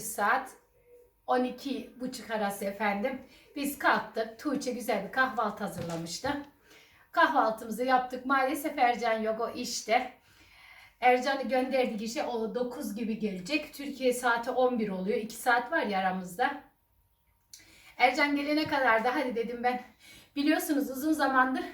Gündüz saat 12 buçuk arası efendim. Biz kalktık. Tuğçe güzel bir kahvaltı hazırlamıştı. Kahvaltımızı yaptık. Maalesef Ercan yok o işte. Ercan'ı gönderdik işe. O 9 gibi gelecek. Türkiye saati 11 oluyor. 2 saat var ya aramızda. Ercan gelene kadar da hadi dedim ben. Biliyorsunuz uzun zamandır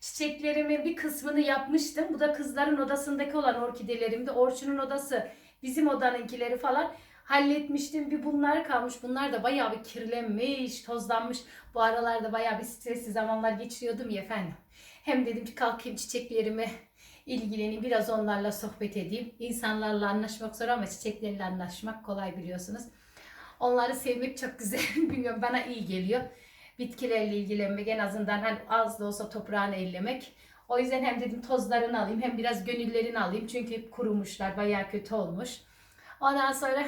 çiçeklerimin bir kısmını yapmıştım. Bu da kızların odasındaki olan orkidelerimdi. Orçun'un odası, bizim odanınkileri falan halletmiştim. Bir bunlar kalmış. Bunlar da bayağı bir kirlenmiş, tozlanmış. Bu aralarda bayağı bir stresli zamanlar geçiriyordum ya efendim. Hem dedim ki kalkayım çiçeklerime ilgileneyim. Biraz onlarla sohbet edeyim. İnsanlarla anlaşmak zor ama çiçeklerle anlaşmak kolay biliyorsunuz. Onları sevmek çok güzel. Bilmiyorum bana iyi geliyor. Bitkilerle ilgilenmek en azından hani az da olsa toprağını ellemek. O yüzden hem dedim tozlarını alayım hem biraz gönüllerini alayım. Çünkü kurumuşlar bayağı kötü olmuş. Ondan sonra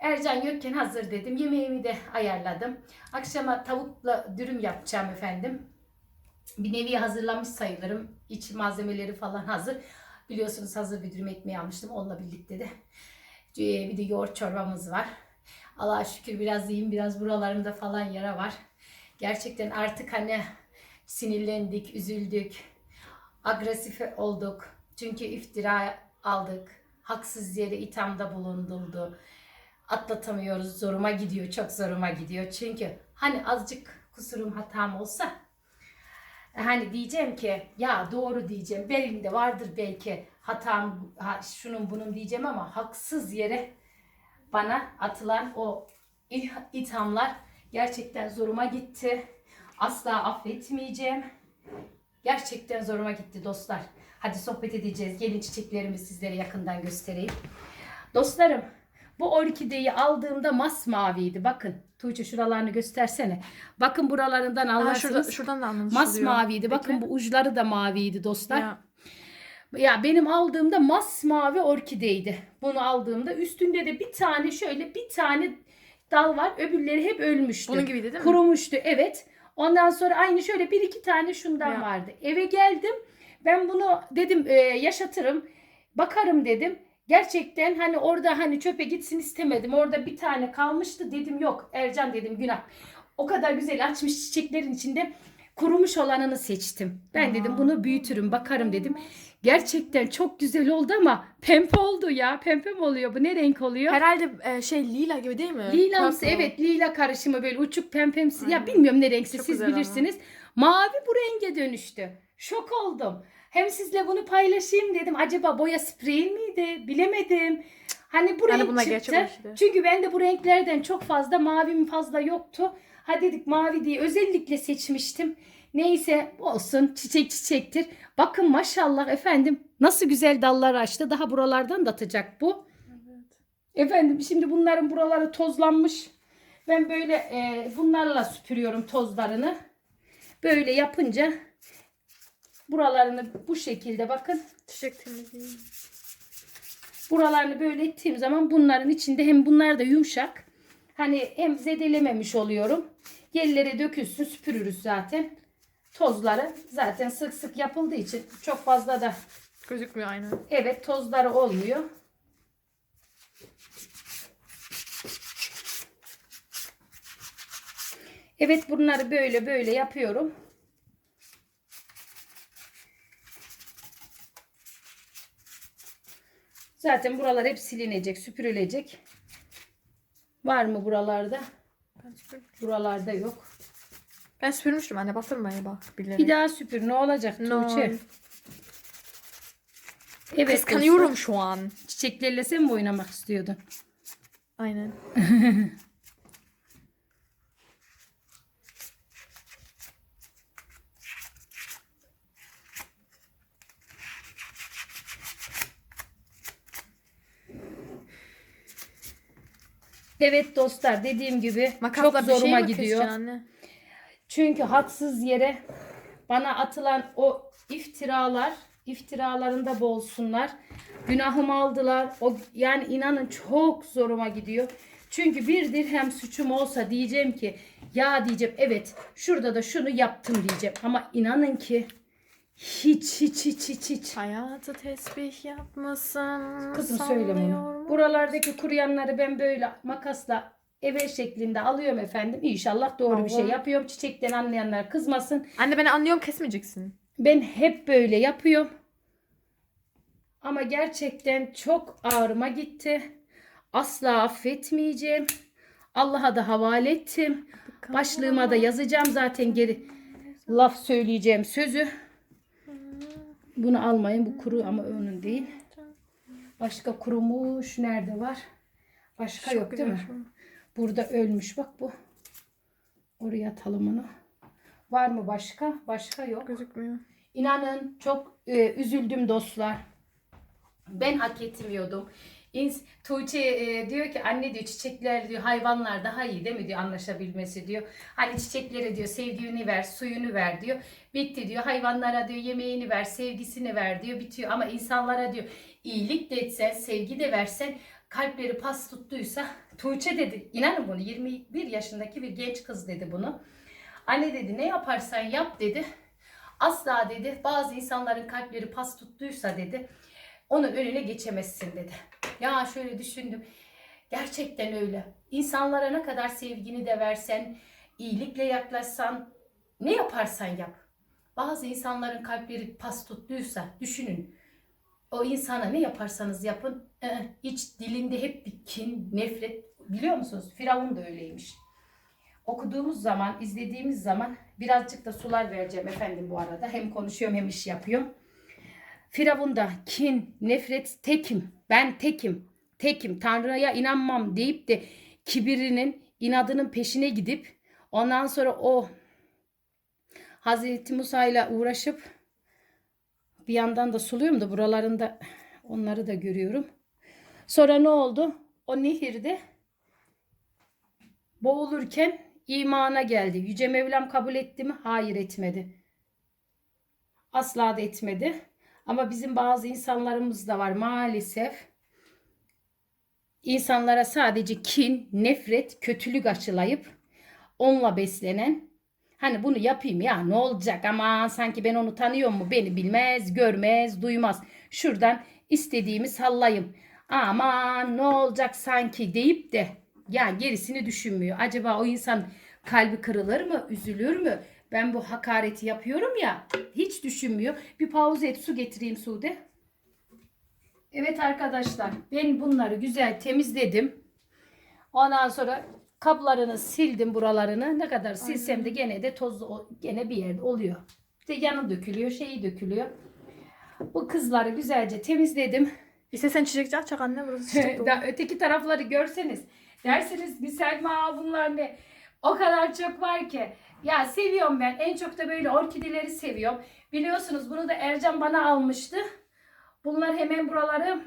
Ercan yokken hazır dedim. Yemeğimi de ayarladım. Akşama tavukla dürüm yapacağım efendim. Bir nevi hazırlamış sayılırım. İç malzemeleri falan hazır. Biliyorsunuz hazır bir dürüm ekmeği almıştım. Onunla birlikte de e, bir de yoğurt çorbamız var. Allah'a şükür biraz iyiyim. Biraz buralarımda falan yara var. Gerçekten artık hani sinirlendik, üzüldük, agresif olduk. Çünkü iftira aldık. Haksız yere ithamda bulunduldu. Atlatamıyoruz. Zoruma gidiyor. Çok zoruma gidiyor. Çünkü hani azıcık kusurum hatam olsa hani diyeceğim ki ya doğru diyeceğim. Benim de vardır belki hatam ha, şunun bunun diyeceğim ama haksız yere bana atılan o ithamlar gerçekten zoruma gitti. Asla affetmeyeceğim. Gerçekten zoruma gitti dostlar. Hadi sohbet edeceğiz. Gelin çiçeklerimi sizlere yakından göstereyim. Dostlarım bu orkideyi aldığımda masmaviydi. Bakın Tuğçe şuralarını göstersene. Bakın buralarından Aa, anlarsınız. şurada, şuradan da anlaşılıyor. Masmaviydi. Bakın bu uçları da maviydi dostlar. Ya, Ya benim aldığımda masmavi orkideydi. Bunu aldığımda üstünde de bir tane şöyle bir tane dal var. Öbürleri hep ölmüştü. bunun gibiydi değil mi? Kurumuştu evet. Ondan sonra aynı şöyle bir iki tane şundan Ya. vardı. Eve geldim. Ben bunu dedim e, yaşatırım. Bakarım dedim. Gerçekten hani orada hani çöpe gitsin istemedim. Orada bir tane kalmıştı. Dedim yok Ercan dedim günah. O kadar güzel açmış çiçeklerin içinde kurumuş olanını seçtim. Ben dedim Aa. bunu büyütürüm bakarım dedim. Gerçekten çok güzel oldu ama pembe oldu ya. Pembe mi oluyor bu? Ne renk oluyor? Herhalde e, şey lila gibi değil mi? Lilamsı Purple. evet lila karışımı böyle uçuk pempemsi. Ya bilmiyorum ne renkse Çok siz güzel ama. bilirsiniz. Mavi bu renge dönüştü. Şok oldum. Hem sizle bunu paylaşayım dedim. Acaba boya spreyi miydi? Bilemedim. Hani bu Yani renk çıktı. Çünkü bende bu renklerden çok fazla mavim fazla yoktu. Ha dedik mavi diye özellikle seçmiştim. Neyse olsun çiçek çiçektir. Bakın maşallah efendim nasıl güzel dallar açtı. Daha buralardan da atacak bu. Evet. Efendim şimdi bunların buraları tozlanmış. Ben böyle e, bunlarla süpürüyorum tozlarını. Böyle yapınca buralarını bu şekilde bakın. Çiçek temizliği. Buralarını böyle ettiğim zaman bunların içinde hem bunlar da yumuşak. Hani hem zedelememiş oluyorum. Yerlere dökülsün süpürürüz zaten. Tozları zaten sık sık yapıldığı için çok fazla da Gözükmüyor aynen. evet tozları olmuyor. Evet bunları böyle böyle yapıyorum. Zaten buralar hep silinecek, süpürülecek. Var mı buralarda? Buralarda yok. ben süpürmüştüm anne batırmaya bak bilerek. Bir daha süpür ne olacak No. Tuğçe? Evet Kıskanıyorum dostlar. şu an. Çiçeklerle sen mi oynamak istiyordun? Aynen. Evet dostlar dediğim gibi Makasla çok şey zoruma mi gidiyor. anne? Çünkü haksız yere bana atılan o iftiralar, iftiralarında boğulsunlar. Günahımı aldılar. O yani inanın çok zoruma gidiyor. Çünkü bir dirhem suçum olsa diyeceğim ki ya diyeceğim evet şurada da şunu yaptım diyeceğim. Ama inanın ki Hiç hiç hiç hiç hiç. Hayatı tesbih yapmasın. Kızım onu. mu? Buralardaki kuruyanları ben böyle makasla eve şeklinde alıyorum efendim. İnşallah doğru bir şey yapıyorum. Çiçekten anlayanlar kızmasın. Anne ben anlıyorum kesmeyeceksin. Ben hep böyle yapıyorum. Ama gerçekten çok ağrıma gitti. Asla affetmeyeceğim. Allah'a da havale ettim. Başlığıma da yazacağım zaten geri laf söyleyeceğim sözü. Bunu almayın bu kuru ama onun değil. Başka kurumuş nerede var? Başka Çok yok değil mi? şu. Burada ölmüş bak bu. Oraya atalım onu. Var mı başka? Başka yok. Gözükmüyor. İnanın çok e, üzüldüm dostlar. Ben hak etmiyordum. İns Tuğçe e, diyor ki anne diyor çiçekler diyor hayvanlar daha iyi değil mi diyor anlaşabilmesi diyor. Hani çiçeklere diyor sevdiğini ver suyunu ver diyor. Bitti diyor hayvanlara diyor yemeğini ver sevgisini ver diyor bitiyor. Ama insanlara diyor iyilik de etsen sevgi de versen kalpleri pas tuttuysa Tuğçe dedi inanın bunu 21 yaşındaki bir genç kız dedi bunu. Anne dedi ne yaparsan yap dedi. Asla dedi bazı insanların kalpleri pas tuttuysa dedi onun önüne geçemezsin dedi. Ya şöyle düşündüm. Gerçekten öyle. İnsanlara ne kadar sevgini de versen, iyilikle yaklaşsan, ne yaparsan yap. Bazı insanların kalpleri pas tuttuysa düşünün. O insana ne yaparsanız yapın, iç dilinde hep bir kin, nefret. Biliyor musunuz? Firavun da öyleymiş. Okuduğumuz zaman, izlediğimiz zaman birazcık da sular vereceğim efendim bu arada. Hem konuşuyorum hem iş yapıyorum. Firavun'da kin, nefret tekim. Ben tekim. Tekim. Tanrı'ya inanmam deyip de kibirinin, inadının peşine gidip ondan sonra o Hazreti Musa ile uğraşıp bir yandan da suluyorum da buralarında onları da görüyorum. Sonra ne oldu? O nehirde boğulurken imana geldi. Yüce Mevlam kabul etti mi? Hayır etmedi. Asla da etmedi. Ama bizim bazı insanlarımız da var maalesef. İnsanlara sadece kin, nefret, kötülük aşılayıp onunla beslenen hani bunu yapayım ya ne olacak ama sanki ben onu tanıyor mu beni bilmez, görmez, duymaz. Şuradan istediğimi sallayayım. Aman ne olacak sanki deyip de ya gerisini düşünmüyor. Acaba o insan kalbi kırılır mı, üzülür mü? Ben bu hakareti yapıyorum ya hiç düşünmüyor. Bir pauze et su getireyim Sude. Evet arkadaşlar ben bunları güzel temizledim. Ondan sonra kaplarını sildim buralarını. Ne kadar silsem de gene de toz gene bir yerde oluyor. İşte yanı dökülüyor, şeyi dökülüyor. Bu kızları güzelce temizledim. İstesen çiçekçi açacak anne burası çiçek öteki tarafları görseniz dersiniz bir Selma bunlar ne? O kadar çok var ki. Ya seviyorum ben. En çok da böyle orkideleri seviyorum. Biliyorsunuz bunu da Ercan bana almıştı. Bunlar hemen buraları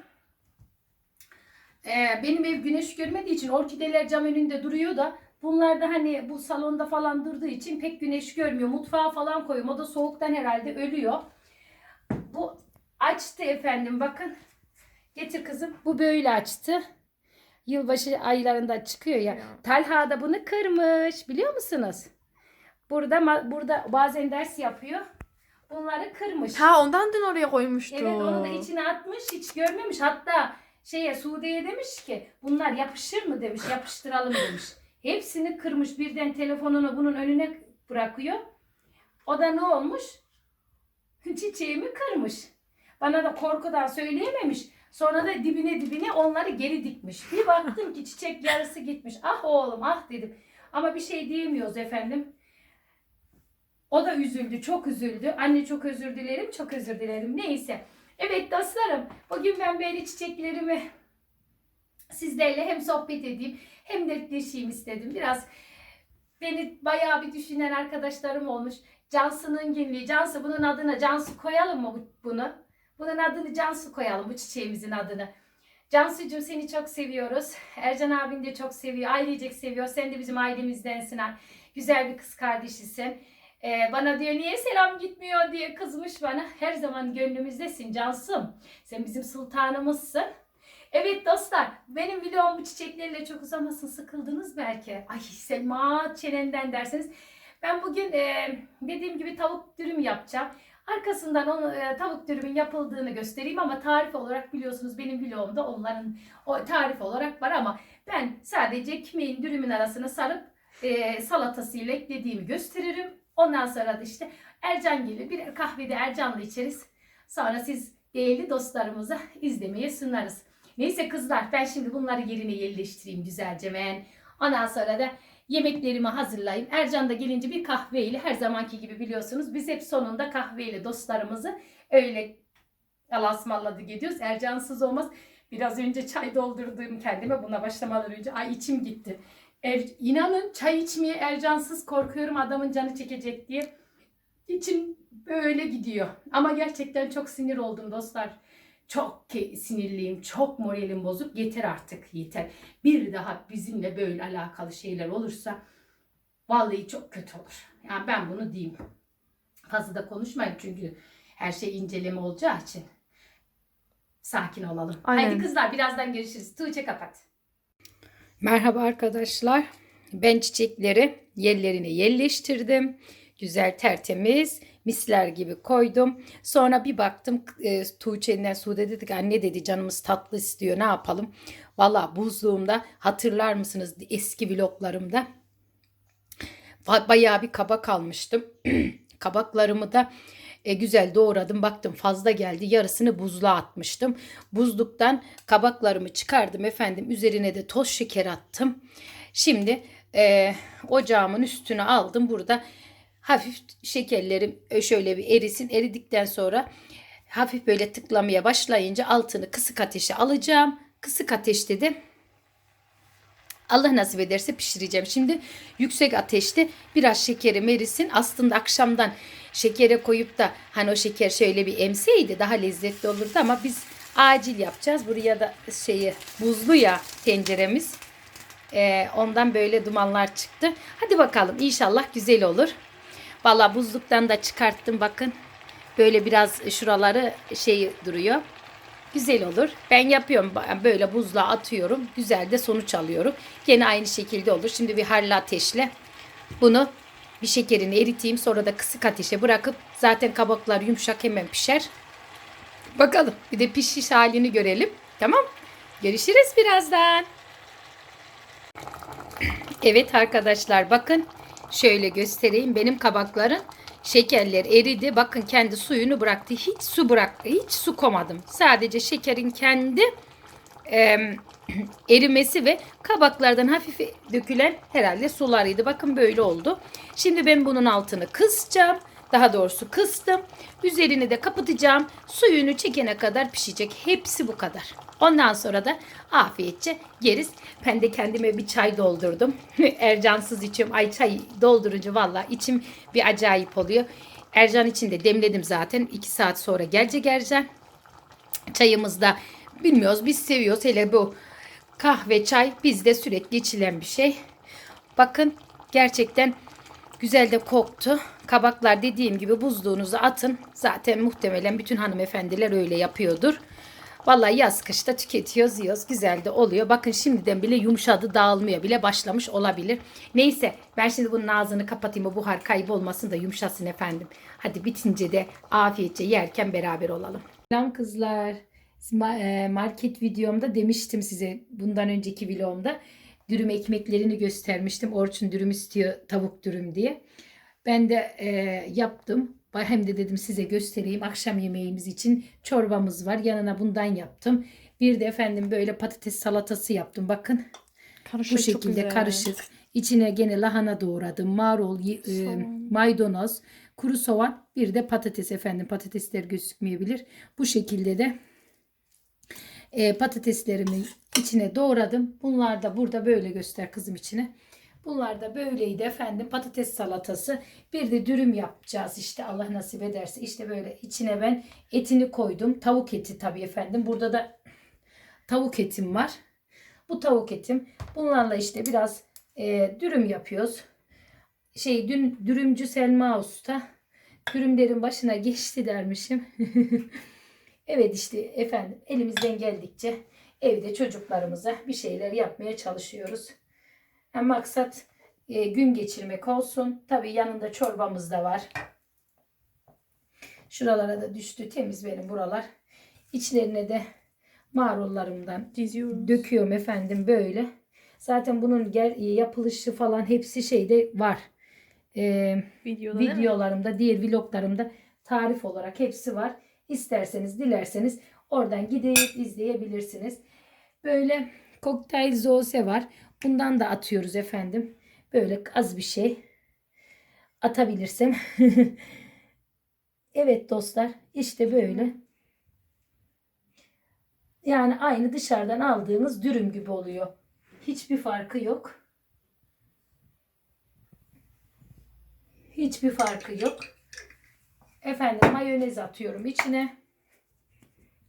Ee, benim ev güneş görmediği için orkideler cam önünde duruyor da bunlar da hani bu salonda falan durduğu için pek güneş görmüyor. Mutfağa falan koyuyorum. O da soğuktan herhalde ölüyor. Bu açtı efendim bakın. Getir kızım. Bu böyle açtı. Yılbaşı aylarında çıkıyor ya. Talha da bunu kırmış. Biliyor musunuz? Burada burada bazen ders yapıyor. Bunları kırmış. Ha ondan dün oraya koymuştu. Evet onu da içine atmış. Hiç görmemiş. Hatta şeye Sude'ye demiş ki bunlar yapışır mı demiş. Yapıştıralım demiş. Hepsini kırmış. Birden telefonunu bunun önüne bırakıyor. O da ne olmuş? Çiçeğimi kırmış. Bana da korkudan söyleyememiş. Sonra da dibine dibine onları geri dikmiş. Bir baktım ki çiçek yarısı gitmiş. Ah oğlum ah dedim. Ama bir şey diyemiyoruz efendim. O da üzüldü, çok üzüldü. Anne çok özür dilerim, çok özür dilerim. Neyse. Evet dostlarım, bugün ben böyle çiçeklerimi sizlerle hem sohbet edeyim hem dertleşeyim istedim. Biraz beni bayağı bir düşünen arkadaşlarım olmuş. Cansu'nun günlüğü. Cansu bunun adına Cansu koyalım mı bu- bunu? Bunun adını Cansu koyalım bu çiçeğimizin adını. Cansu'cum seni çok seviyoruz. Ercan abin de çok seviyor. Ailecek seviyor. Sen de bizim ailemizdensin. Güzel bir kız kardeşisin. Ee, bana diyor niye selam gitmiyor diye kızmış bana. Her zaman gönlümüzdesin Cansu'm. Sen bizim sultanımızsın. Evet dostlar benim videom bu çiçeklerle çok uzamasın sıkıldınız belki. Ay Selma çenenden derseniz. Ben bugün e, dediğim gibi tavuk dürüm yapacağım. Arkasından onu e, tavuk dürümün yapıldığını göstereyim ama tarif olarak biliyorsunuz benim vlogumda onların o tarif olarak var ama ben sadece ekmeğin dürümün arasına sarıp e, salatasıyla eklediğimi gösteririm. Ondan sonra da işte Ercan gelir bir kahvede Ercan'la içeriz. Sonra siz değerli dostlarımıza izlemeye sunarız. Neyse kızlar ben şimdi bunları yerine yerleştireyim güzelce ben. Ondan sonra da yemeklerimi hazırlayayım. Ercan da gelince bir kahveyle her zamanki gibi biliyorsunuz biz hep sonunda kahveyle dostlarımızı öyle alasmalladı gidiyoruz. Ercansız olmaz. Biraz önce çay doldurdum kendime buna başlamadan önce. Ay içim gitti. Er, inanın çay içmeye Ercansız korkuyorum adamın canı çekecek diye. İçim böyle gidiyor. Ama gerçekten çok sinir oldum dostlar. Çok sinirliyim, çok moralim bozuk. Yeter artık, yeter. Bir daha bizimle böyle alakalı şeyler olursa vallahi çok kötü olur. Yani ben bunu diyeyim. Fazla da konuşmayın çünkü her şey inceleme olacağı için. Sakin olalım. Aynen. Haydi kızlar birazdan görüşürüz. Tuğçe kapat. Merhaba arkadaşlar. Ben çiçekleri yerlerine yerleştirdim. Güzel tertemiz misler gibi koydum. Sonra bir baktım e, Tuğçe'nden Sude dedi ki anne dedi canımız tatlı istiyor ne yapalım. Valla buzluğumda hatırlar mısınız eski vloglarımda ba- bayağı bir kabak almıştım. Kabaklarımı da e, güzel doğradım. Baktım fazla geldi. Yarısını buzluğa atmıştım. Buzluktan kabaklarımı çıkardım efendim. Üzerine de toz şeker attım. Şimdi e, ocağımın üstüne aldım. Burada hafif şekerlerim e, şöyle bir erisin. Eridikten sonra hafif böyle tıklamaya başlayınca altını kısık ateşe alacağım. Kısık ateşte de Allah nasip ederse pişireceğim. Şimdi yüksek ateşte biraz şekerim erisin. Aslında akşamdan şekere koyup da hani o şeker şöyle bir emseydi daha lezzetli olurdu ama biz acil yapacağız. Buraya da şeyi buzlu ya tenceremiz. Ee, ondan böyle dumanlar çıktı. Hadi bakalım inşallah güzel olur. Valla buzluktan da çıkarttım bakın. Böyle biraz şuraları şey duruyor. Güzel olur. Ben yapıyorum böyle buzluğa atıyorum. Güzel de sonuç alıyorum. Gene aynı şekilde olur. Şimdi bir harlı ateşle bunu bir şekerini eriteyim. Sonra da kısık ateşe bırakıp zaten kabaklar yumuşak hemen pişer. Bakalım bir de pişiş halini görelim. Tamam. Görüşürüz birazdan. Evet arkadaşlar bakın şöyle göstereyim. Benim kabakların şekerler eridi. Bakın kendi suyunu bıraktı. Hiç su bıraktı. Hiç su komadım. Sadece şekerin kendi em, erimesi ve kabaklardan hafif dökülen herhalde sularıydı. Bakın böyle oldu. Şimdi ben bunun altını kısacağım. Daha doğrusu kıstım. Üzerini de kapatacağım. Suyunu çekene kadar pişecek. Hepsi bu kadar. Ondan sonra da afiyetçe yeriz. Ben de kendime bir çay doldurdum. Ercansız içiyorum. Ay çay doldurunca valla içim bir acayip oluyor. Ercan için de demledim zaten. 2 saat sonra gelecek Ercan. Çayımızda bilmiyoruz biz seviyoruz. Hele bu kahve çay bizde sürekli içilen bir şey. Bakın gerçekten güzel de koktu. Kabaklar dediğim gibi buzluğunuza atın. Zaten muhtemelen bütün hanımefendiler öyle yapıyordur. Vallahi yaz kışta tüketiyoruz, yiyoruz. Güzel de oluyor. Bakın şimdiden bile yumuşadı, dağılmaya bile başlamış olabilir. Neyse ben şimdi bunun ağzını kapatayım. O buhar kaybolmasın da yumuşasın efendim. Hadi bitince de afiyetçe yerken beraber olalım. Selam kızlar. E, Market videomda demiştim size bundan önceki vlogumda dürüm ekmeklerini göstermiştim. Orçun dürüm istiyor tavuk dürüm diye. Ben de e, yaptım. Hem de dedim size göstereyim. Akşam yemeğimiz için çorbamız var. Yanına bundan yaptım. Bir de efendim böyle patates salatası yaptım. Bakın Karışık bu şekilde karışık. İçine gene lahana doğradım. Marul, e, maydanoz, kuru soğan, bir de patates efendim. Patatesler gözükmeyebilir. Bu şekilde de e, patateslerimi içine doğradım. Bunlar da burada böyle göster kızım içine. Bunlar da böyleydi efendim. Patates salatası. Bir de dürüm yapacağız işte Allah nasip ederse. İşte böyle içine ben etini koydum. Tavuk eti tabii efendim. Burada da tavuk etim var. Bu tavuk etim. Bunlarla işte biraz e, dürüm yapıyoruz. Şey dün dürümcü Selma Usta dürümlerin başına geçti dermişim. evet işte efendim elimizden geldikçe evde çocuklarımıza bir şeyler yapmaya çalışıyoruz. Yani maksat e, gün geçirmek olsun. Tabii yanında çorbamız da var. Şuralara da düştü. Temiz benim buralar. İçlerine de marullarımdan Diziyorum. döküyorum efendim böyle. Zaten bunun ger- yapılışı falan hepsi şeyde var. Ee, Videoda videolarımda, diğer vloglarımda tarif olarak hepsi var. İsterseniz, dilerseniz oradan gidip izleyebilirsiniz. Böyle kokteyl zose var. Bundan da atıyoruz efendim. Böyle az bir şey atabilirsem. evet dostlar, işte böyle. Yani aynı dışarıdan aldığımız dürüm gibi oluyor. Hiçbir farkı yok. Hiçbir farkı yok. Efendim mayonez atıyorum içine.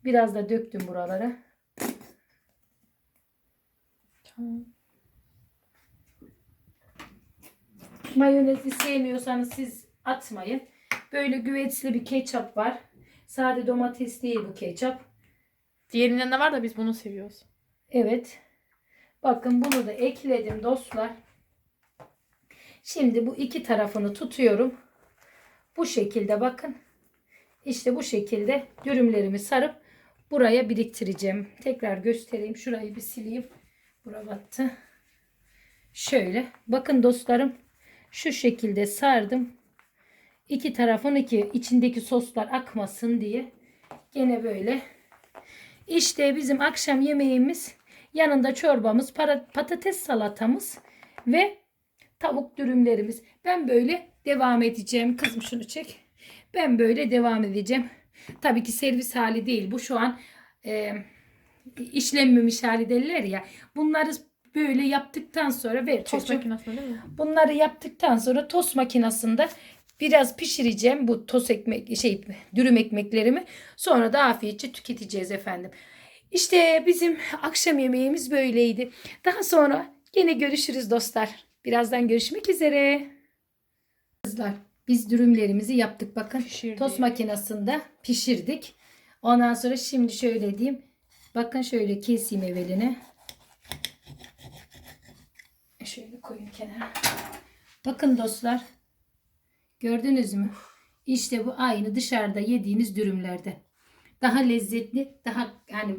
Biraz da döktüm buralara. Tamam. Mayonezi sevmiyorsanız siz atmayın. Böyle güveçli bir ketçap var. Sade domates değil bu ketçap. Diğerinden de var da biz bunu seviyoruz. Evet. Bakın bunu da ekledim dostlar. Şimdi bu iki tarafını tutuyorum. Bu şekilde bakın. İşte bu şekilde dürümlerimi sarıp buraya biriktireceğim. Tekrar göstereyim. Şurayı bir sileyim. Bura battı. Şöyle. Bakın dostlarım. Şu şekilde sardım. İki tarafın iki içindeki soslar akmasın diye. Gene böyle işte bizim akşam yemeğimiz yanında çorbamız, patates salatamız ve tavuk dürümlerimiz. Ben böyle devam edeceğim. Kızım şunu çek. Ben böyle devam edeceğim. Tabii ki servis hali değil. Bu şu an e, işlenmemiş hali derler ya. Bunları böyle yaptıktan sonra ver Tost çocuğum. makinesinde değil mi? Bunları yaptıktan sonra tost makinesinde biraz pişireceğim bu tost ekmek şey dürüm ekmeklerimi. Sonra da afiyetçe tüketeceğiz efendim. İşte bizim akşam yemeğimiz böyleydi. Daha sonra yine görüşürüz dostlar. Birazdan görüşmek üzere. Kızlar biz dürümlerimizi yaptık bakın. Pişirdik. Tost makinesinde pişirdik. Ondan sonra şimdi şöyle diyeyim. Bakın şöyle keseyim evveline. Şöyle koyayım kenara. Bakın dostlar. Gördünüz mü? İşte bu aynı dışarıda yediğiniz dürümlerde. Daha lezzetli, daha yani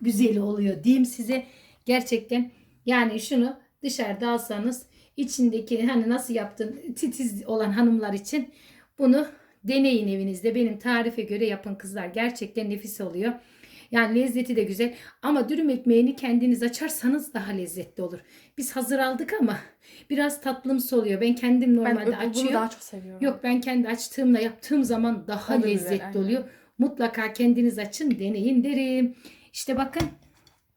güzeli oluyor diyeyim size. Gerçekten yani şunu dışarıda alsanız içindeki hani nasıl yaptın titiz olan hanımlar için bunu deneyin evinizde. Benim tarife göre yapın kızlar. Gerçekten nefis oluyor. Yani lezzeti de güzel. Ama dürüm ekmeğini kendiniz açarsanız daha lezzetli olur. Biz hazır aldık ama biraz tatlımsı oluyor. Ben kendim Ben normalde bunu açıyorum. daha çok seviyorum. Yok ben kendi açtığımla yaptığım zaman daha O da güzel, lezzetli aynen. oluyor. Mutlaka kendiniz açın deneyin derim. İşte bakın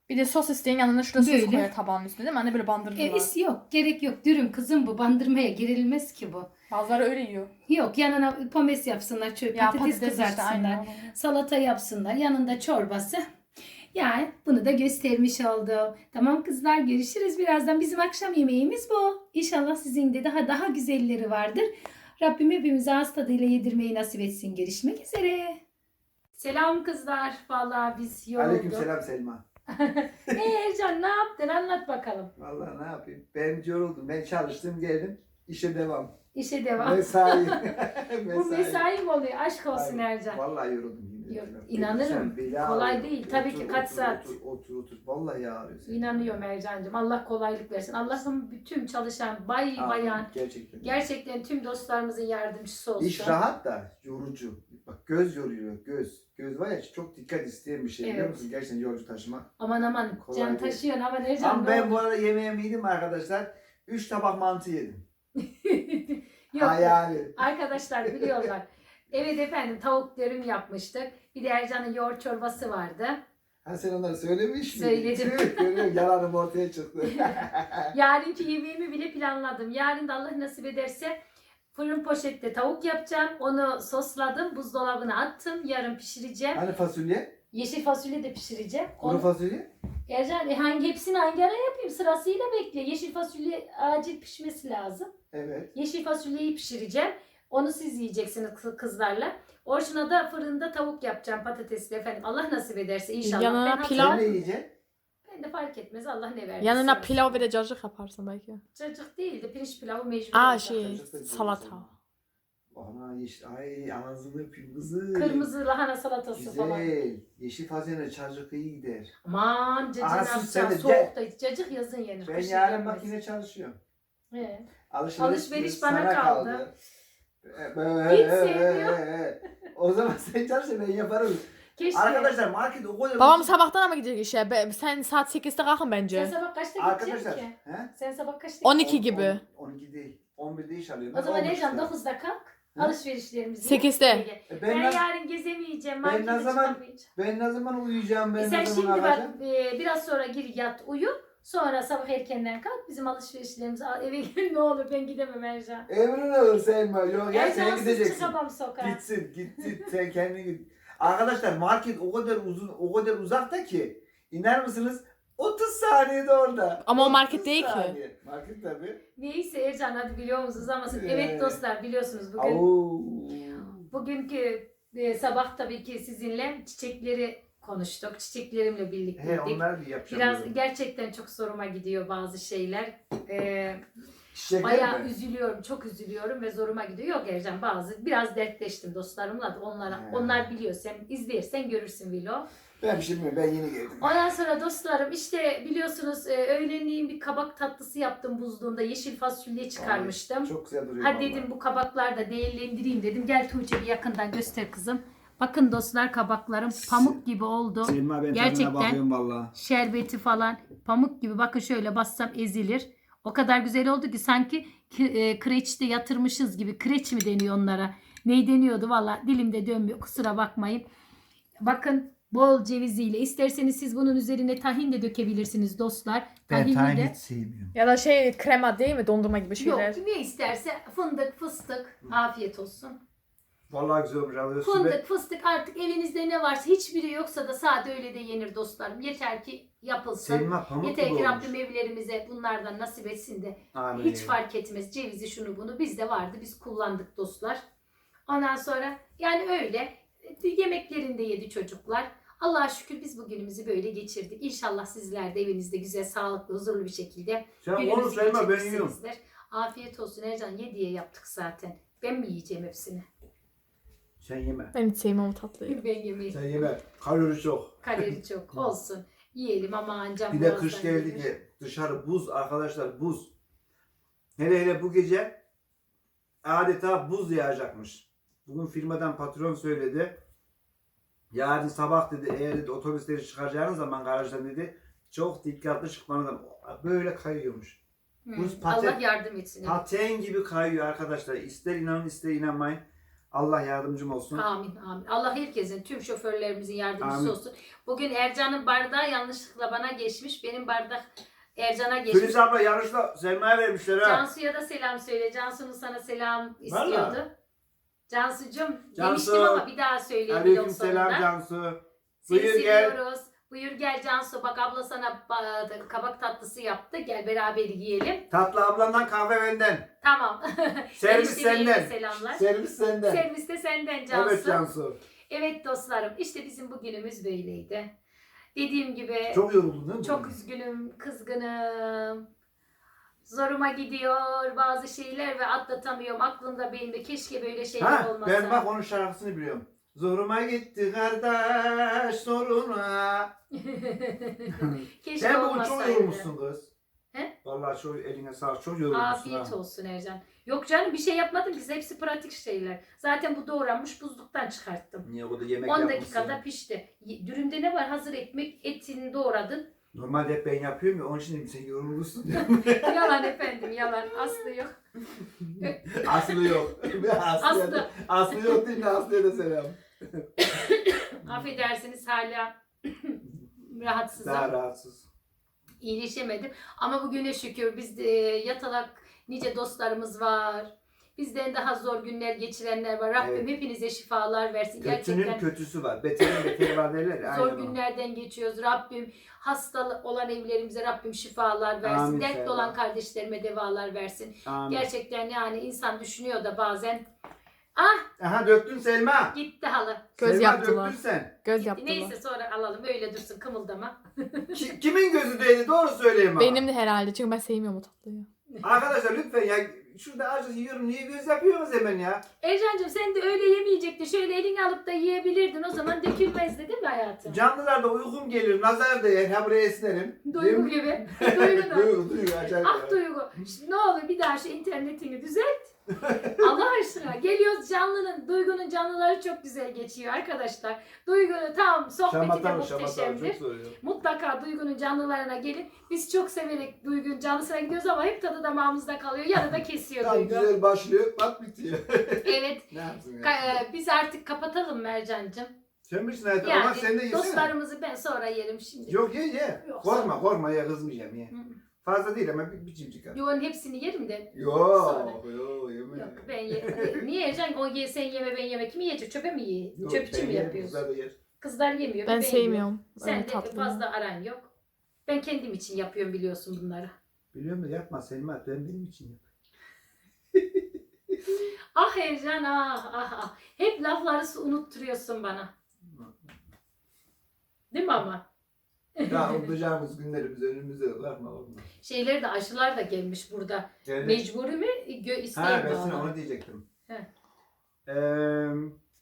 Bir de sos isteyen yanına şurada sos Böyle. koyuyor tabağın üstüne değil mi? Anne böyle bandırdılar. e, is yok gerek yok dürüm kızım bu bandırmaya girilmez ki bu. Bazıları öyle yiyor. Yok yanına pomes yapsınlar çöp Ya patates, patates işte, kızartsınlar. aynen. salata yapsınlar yanında çorbası. Yani bunu da göstermiş oldum. Tamam kızlar görüşürüz birazdan. Bizim akşam yemeğimiz bu. İnşallah sizin de daha daha güzelleri vardır. Rabbim hepimize ağız tadıyla yedirmeyi nasip etsin. Görüşmek üzere. Selam kızlar. Vallahi biz yorulduk. Aleykümselam Selma. Ee Ercan ne yaptın? Anlat bakalım. Vallahi ne yapayım? Ben yoruldum. Ben çalıştım geldim. İşe devam. İşe devam. Mesai. Bu mesai mi oluyor? Aşk olsun Aynen. Ercan. Vallahi yoruldum yine. Yok, Sen inanırım. beli Kolay değil. Tabii ki kaç otur, saat? Otur otur otur. Vallahi ağrıyor. senin. İnanıyorum Ercan'cığım. Allah kolaylık versin. Allah'ım bütün çalışan bay bayan Gerçekten. gerçekten tüm dostlarımızın yardımcısı olsun. İş rahat da yorucu. Bak göz yoruyor. Göz. Göz var ya çok dikkat isteyen bir şey biliyor Evet. musun? Gerçekten yolcu taşıma. Aman aman Kolay can değil. taşıyorsun aman Ercan. Ama ne ben bu arada yemeğimi yedim arkadaşlar. 3 tabak mantı yedim. Yok, Hayali. Arkadaşlar biliyorlar. evet efendim tavuk dürüm yapmıştık. Bir de Ercan'ın yoğurt çorbası vardı. Ha sen onları söylemiş miydin? Söyledim. Görüyorum, Yalanım ortaya çıktı. Yarınki yemeğimi bile planladım. Yarın da Allah nasip ederse fırın poşette tavuk yapacağım. Onu sosladım. Buzdolabına attım. Yarın pişireceğim. hani fasulye? Yeşil fasulye de pişireceğim. Kuru Onu, fasulye? Ercan e, hangi hepsini hangi ara yapayım? Sırasıyla bekle. Yeşil fasulye acil pişmesi lazım. Evet. Yeşil fasulyeyi pişireceğim. Onu siz yiyeceksiniz kız- kızlarla. Orçuna da fırında tavuk yapacağım patatesli efendim. Allah nasip ederse inşallah. Yanına ben pilav- ne yiyeceksin? De fark etmez. Allah ne verdiyse. Yanına pilav ve de cacık yaparsın belki. Cacık değil de pirinç pilavı mecbur. Aa şey güzel salata. Ana yeşil. Ay ağzını öpeyim kızım. Kırmızı lahana salatası Güzel. falan. Yeşil fasulye çarcık iyi gider. Aman cacık Aa, ne sus sen yapacaksın? de. Soğukta cacık yazın yenir. Ben kışın yarın yenmez. bak yine çalışıyorum. He. Alışveriş, Alışveriş bana kaldı. Ee, Hiç ee, sevmiyor. ee, ee. O zaman sen çalış ben yaparım. Keşke. Arkadaşlar market o kadar Babam sabahtan ama gidecek işe. Be- Sen saat 8'de kalkın Sen bence. sabah kaçta Arkadaşlar. gideceksin ki? He? Sen sabah kaçta 12 gideceksin? gibi. 12 değil. 11'de iş alıyorum. O zaman Ben Ecem 13'te. 9'da kalk. Hı? Alışverişlerimizi. Sekizde. yap. E Ben, Ben, ne, yarın gezemeyeceğim. ben ne markete zaman- çıkamayacağım. ben ne zaman uyuyacağım ben E sen ne şimdi zaman bak e, biraz sonra gir yat uyu. Sonra sabah erkenden kalk bizim alışverişlerimizi al eve gel ne olur ben gidemem Ercan. Emrin olur Selma. Yok ya sen Ercansız gideceksin. çıkamam sokağa. Gitsin gitsin sen kendin git. Arkadaşlar market o kadar uzun o kadar uzakta ki iner misiniz? 30 saniyede orada. Ama o market 30 değil ki. saniye. Market tabii. Neyse Ercan hadi biliyor musunuz ama siz- Ee. evet dostlar biliyorsunuz bugün Au. bugünkü e, sabah tabii ki sizinle çiçekleri konuştuk. Çiçeklerimle He birlikteydik. onlar bir yapacağım. Biraz gerçekten çok zoruma gidiyor bazı şeyler. Ee, Çiçekler bayağı mi? üzülüyorum, çok üzülüyorum ve zoruma gidiyor. Yok Ercan bazı biraz dertleştim dostlarımla da onlara. He. Onlar biliyor. Sen izlersen görürsün Vilo. Ben bir şey ben yeni geldim. Ondan sonra dostlarım işte biliyorsunuz e, öğlenleyin bir kabak tatlısı yaptım buzluğumda. Yeşil fasulye çıkarmıştım. Çok güzel duruyor. Hadi vallahi. dedim bu kabaklar da değerlendireyim dedim. Gel Tuğçe bir yakından göster kızım. Bakın dostlar kabaklarım pamuk gibi oldu. Selma ben Gerçekten. bakıyorum valla. Şerbeti falan pamuk gibi bakın şöyle bassam ezilir. O kadar güzel oldu ki sanki ki- e, kreçte yatırmışız gibi. Kreç mi deniyor onlara? Ne deniyordu valla dilimde dönmüyor kusura bakmayın. Bakın bol ceviziyle isterseniz siz bunun üzerine tahin de dökebilirsiniz dostlar. Tahinli de. sevmiyorum. Ya da şey krema değil mi? Dondurma gibi şeyler. Yok ne isterse fındık fıstık afiyet olsun. Valla güzel olmuş. Alıyorsun Fındık fıstık artık evinizde ne varsa hiçbiri yoksa da sade öyle de yenir dostlarım. Yeter ki yapılsın. Selma pamuk Yeter gibi ki olmuş. Rabbim evlerimize bunlardan nasip etsin de Amin. hiç fark etmez. Cevizi şunu bunu bizde vardı. Biz kullandık dostlar. Ondan sonra yani öyle yemeklerinde yedi çocuklar. Allah'a şükür biz bugünümüzü böyle geçirdik. İnşallah sizler de evinizde güzel, sağlıklı, huzurlu bir şekilde Sen onu gününüzü Selma ben yiyorum. geçirmişsinizdir. Afiyet olsun Ercan ye diye yaptık zaten. Ben mi yiyeceğim hepsini? Sen yeme. Ben hiç sevmem o tatlıyı. Ben yemeyeyim. Sen yeme. Kalori çok. Kalori çok olsun. Yiyelim ama ancak Bir de boğazdan kış geldi gelir. ki dışarı buz arkadaşlar buz. Hele hele bu gece adeta buz yağacakmış. Bugün firmadan patron söyledi. Yarın sabah dedi eğer dedi, otobüsleri çıkaracağınız zaman garajdan dedi çok dikkatli çıkmanız lazım. Böyle kayıyormuş. Hı, Buz paten- Allah yardım etsin. Paten gibi kayıyor arkadaşlar. İster inanın ister inanmayın. Allah yardımcım olsun. Amin amin. Allah herkesin, tüm şoförlerimizin yardımcısı Amin. olsun. Bugün Ercan'ın bardağı yanlışlıkla bana geçmiş. Benim bardak Ercan'a geçmiş. Filiz abla yanlışla Selma'ya vermişler ha. Cansu'ya da selam söyle. Cansu'nun sana selam istiyordu. Cansu'cum Cansu. demiştim ama bir daha söyleyeyim Aleyküm selam. Cansu. Seni Buyur gel. seviyoruz. Buyur gel Cansu. Bak abla sana ba- kabak tatlısı yaptı. Gel beraber yiyelim. Tatlı ablamdan kahve benden. Tamam. Servis senden. Selamlar. Servis senden. Servis de senden Cansu. Evet Cansu. Evet dostlarım işte bizim bugünümüz böyleydi. Dediğim gibi Çok yoruldun değil mi? çok üzgünüm, kızgınım. Zoruma gidiyor bazı şeyler ve atlatamıyorum. Aklımda beynimde keşke böyle şeyler Ha, olmasa. ben bak onun şarkısını biliyorum. Zoruma gitti kardeş soruna. keşke Sen bugün olmasaydı. çok yorulmuşsun kız. He? Vallahi çok eline sağlık. Çok yorulmuşsun Afiyet ha. olsun Ercan. Yok canım bir şey yapmadım ki hepsi pratik şeyler. Zaten bu doğranmış buzluktan çıkarttım. Niye o da yemek 10 yapmışsın? dakikada pişti. Y- Dürümde ne var? Hazır ekmek, etini doğradın. Normalde hep ben yapıyorum ya onun için dedim sen yorulmuşsun diyorum. yalan efendim yalan. Aslı yok. Aslı yok. Aslı. Aslı. Aslı yok değil mi? Aslı'ya da selam. Affedersiniz hala rahatsızım. Daha rahatsız. İyileşemedim. Ama bugüne şükür bizde yatalak nice dostlarımız var. Bizden daha zor günler geçirenler var. Rabbim Evet. hepinize şifalar versin. Kötünün Gerçekten kötüsü var. Beterin beteri var derler ya. zor aynen o. günlerden geçiyoruz. Rabbim hasta olan evlerimize Rabbim şifalar versin. Amin Dertli olan kardeşlerime devalar versin. Amin. Gerçekten yani insan düşünüyor da bazen ah Aha döktün Selma. gitti halı. Göz Selma yaptılar. döktün sen. Göz yaptılar. Neyse sonra alalım öyle dursun kımıldama. Ki- kimin gözü değdi doğru söyleyeyim ama. Benim de herhalde çünkü ben sevmiyorum o tatlıyı. Arkadaşlar lütfen ya şurada acı yiyorum. Niye göz yapıyorsunuz hemen ya? Ercan'cığım sen de öyle yemeyecektin. Şöyle elini alıp da yiyebilirdin. O zaman dökülmezdi değil mi hayatım? Canlılarda uykum gelir. Nazar değer. Ha buraya esnerim. Duygu gibi. Duygu da. Duygu, duygu. Acayip. Ah ya. Duygu. Şimdi ne olur bir daha şu internetini düzelt. Allah aşkına. Geliyoruz canlının, Duygu'nun canlıları çok güzel geçiyor arkadaşlar. Duygu'nun tam sohbeti de şamatan muhteşemdir. çok soruyor. Mutlaka Duygu'nun canlılarına gelin. Biz çok severek Duygu'nun canlısına gidiyoruz ama hep tadı damağımızda kalıyor. Yarıda kesiyor Tam Duygu. güzel başlıyor. Bak bitiyor. Evet. ne yapsın ya? Ka- e, biz artık kapatalım Mercan'cığım. Sen bilirsin hayatım ama Yani sen de yesene. dostlarımızı ben sonra yerim şimdi. Yok ye ye. Yok, korkma korkma ye kızmayacağım ye. Hı. Fazla değil ama bir, bir cimcik at. Yoğun hepsini yerim de. Yok Sonra. yok yeme. Yok ben yerim. Niye yiyeceksin? O ye sen yeme ben yeme. Kim yiyecek? Çöpe mi yiyor? Yok, Çöp için mi yerim, yapıyorsun? kızlar da yer. Kızlar yemiyor. Ben sevmiyorum. Sen öyle de fazla aran yok. Ben kendim için yapıyorum biliyorsun bunları. Biliyor musun yapma Selma ben benim için yap. Ah Ercan ah ah ah. Hep lafları unutturuyorsun bana. Değil mi ama? Ya unutacağımız günlerimiz önümüzde korkma korkma. Şeyler de aşılar da gelmiş burada. Evet. Mecburi mi? Gö Ha ben sana onu diyecektim. He. Ee,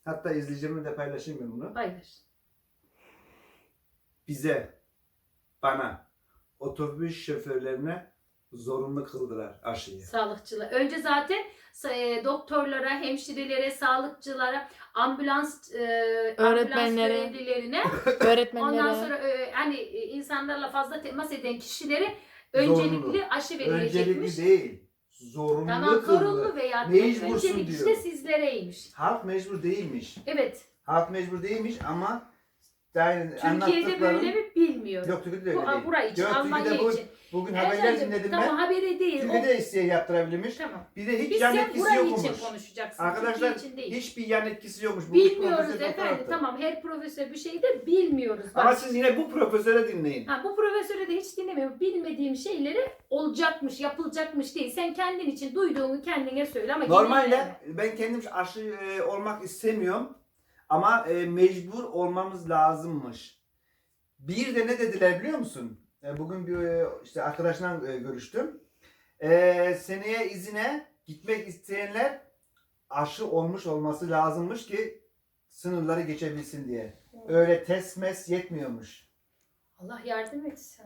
hatta izleyicimle de paylaşayım ben bunu. Hayır. Bize, bana, otobüs şoförlerine zorunlu kıldılar aşıyı. Sağlıkçılar. Önce zaten e, doktorlara, hemşirelere, sağlıkçılara, ambulans e, Öğretmenlere. ambulans görevlilerine, Öğretmenlere. ondan sonra e, hani insanlarla fazla temas eden kişilere öncelikli Zorunlu. aşı verilecekmiş. Öncelikli değil. Zorunlu Tamam kıldı. zorunlu veya Mecbursun öncelik diyor. işte sizlereymiş. Halk mecbur değilmiş. Evet. Halk mecbur değilmiş ama yani Türkiye'de anlattıklarım- böyle mi bilmiyorum. Yok Türkiye'de öyle değil. burayı için, Almanya bu- için. Bugün haberler dinledim tamam ben. haberi değil. O- Türkiye'de isteye yaptırabilmiş. Tamam. Bir de hiç Biz yan etkisi yokmuş. için konuşacaksın. Arkadaşlar için değil. hiçbir yan etkisi yokmuş. Bu Bilmiyoruz efendim. attı. Tamam her profesör bir şey de bilmiyoruz. Bak, Ama siz yine bu profesöre dinleyin. Ha, bu profesöre de hiç dinlemiyorum. Bilmediğim şeyleri olacakmış, yapılacakmış değil. Sen kendin için duyduğunu kendine söyle ama Normalde ben kendim aşı e, olmak istemiyorum. Ama e, mecbur olmamız lazımmış. Bir de ne dediler biliyor musun? E, bugün bir e, işte arkadaşla e, görüştüm. Seneye izine gitmek isteyenler aşı olmuş olması lazımmış ki sınırları geçebilsin diye. Öyle test mes yetmiyormuş. Allah yardım etsin.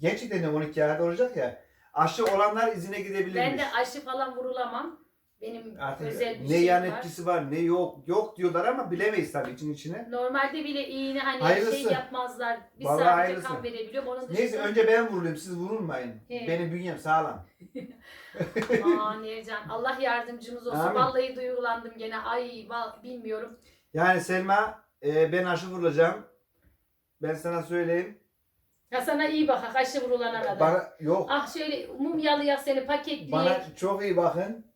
Gerçekten de 12 ayda olacak ya. Aşı olanlar izine gidebilirmiş. Ben de aşı falan vurulamam. Benim Artık özel bir ne şey yan var. etkisi var ne yok yok diyorlar ama bilemeyiz tabii için içine. Normalde bile iğne hani Hayırlısı. şey yapmazlar. Bir Vallahi sadece hayırlısı. kan verebiliyorum. Onun dışında... Neyse önce ben vurulayım siz vurulmayın. He. Benim bünyem sağlam. Aman Ercan Allah yardımcımız olsun. Amin. Vallahi duygulandım gene. Ay val- bilmiyorum. Yani Selma e, ben aşı vurulacağım. Ben sana söyleyeyim. Ya sana iyi bak aşı vurulana kadar. Bana yok. Ah şöyle mumyalıya seni paketleyip. Bana çok iyi bakın.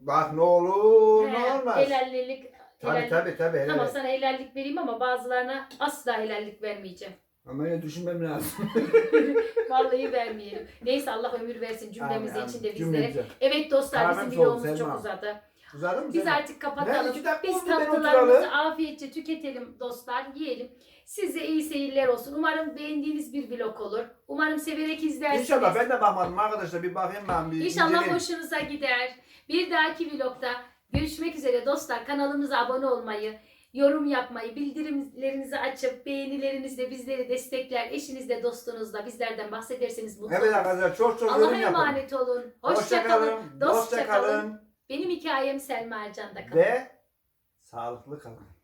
Bak ne olur ne olmaz. Helallik. Tabii helallik- tabii tabii. helal Tamam sana helallik vereyim ama bazılarına asla helallik vermeyeceğim. Ama öyle düşünmem lazım. Vallahi vermeyelim. Neyse Allah ömür versin cümlemize Amin, için de bizlere. Cümlemize. Evet dostlar Kahvem bizim soğuk, videomuz çok Selma. uzadı. Uzadı mı Biz Selma? artık Ben kapatalım. iki dakika Biz oldu, ben tatlılarımızı oturalı. afiyetçe tüketelim dostlar. Yiyelim. Size iyi seyirler olsun. Umarım beğendiğiniz bir vlog olur. Umarım severek izlersiniz. İnşallah ben de bakmadım arkadaşlar bir bakayım ben bir İnşallah inceleyeyim. hoşunuza gider. Bir dahaki vlogda görüşmek üzere dostlar. Kanalımıza abone olmayı, yorum yapmayı, bildirimlerinizi açıp beğenilerinizle bizleri destekler. Eşinizle, dostunuzla bizlerden bahsederseniz mutlu Evet arkadaşlar çok çok Allah'a yorum yapın. emanet olun. Hoşça kalın. Dostça kalın. Benim hikayem Selma Ercan'da kalın. Ve sağlıklı kalın.